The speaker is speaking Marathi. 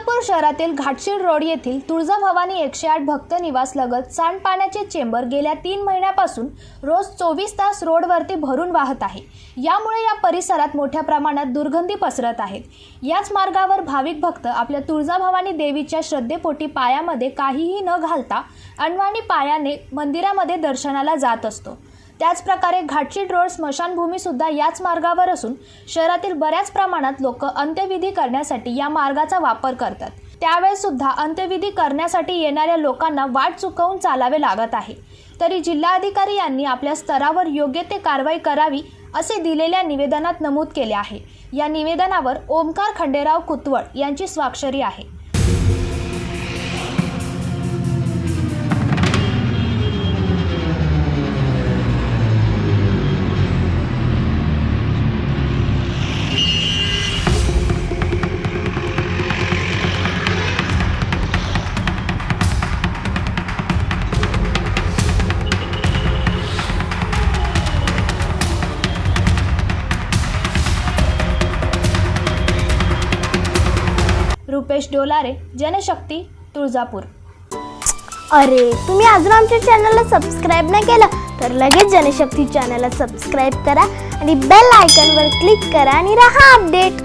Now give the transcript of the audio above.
तुळजापूर शहरातील घाटशीर रोड येथील तुळजाभवानी एकशे आठ भक्त निवास लगत सांडपाण्याचे चेंबर गेल्या तीन महिन्यापासून रोज चोवीस तास रोडवरती भरून वाहत आहे. यामुळे या परिसरात मोठ्या प्रमाणात दुर्गंधी पसरत आहेत. याच मार्गावर भाविक भक्त आपल्या तुळजाभवानी देवीच्या श्रद्धेपोटी पायामध्ये काहीही न घालता अनवाणी पायाने मंदिरामध्ये दर्शनाला जात असतो. त्याचप्रकारे घाटशीट रोड स्मशानभूमीसुद्धा याच मार्गावर असून शहरातील बऱ्याच प्रमाणात लोक अंत्यविधी करण्यासाठी या मार्गाचा वापर करतात. त्यावेळेसुद्धा अंत्यविधी करण्यासाठी येणाऱ्या लोकांना वाट चुकवून चालावे लागत आहे. तरी जिल्हाधिकारी यांनी आपल्या स्तरावर योग्य ते कारवाई करावी असे दिलेल्या निवेदनात नमूद केले आहे. या निवेदनावर ओमकार खंडेराव कुतवळ यांची स्वाक्षरी आहे. रुपेश डोलारे जनशक्ती तुळजापूर. अरे तुम्ही अजून आमच्या चॅनलला सबस्क्राईब नाही केलं तर लगेच जनशक्ती चॅनलला सबस्क्राईब करा आणि बेल आयकनवर क्लिक करा आणि राहा अपडेट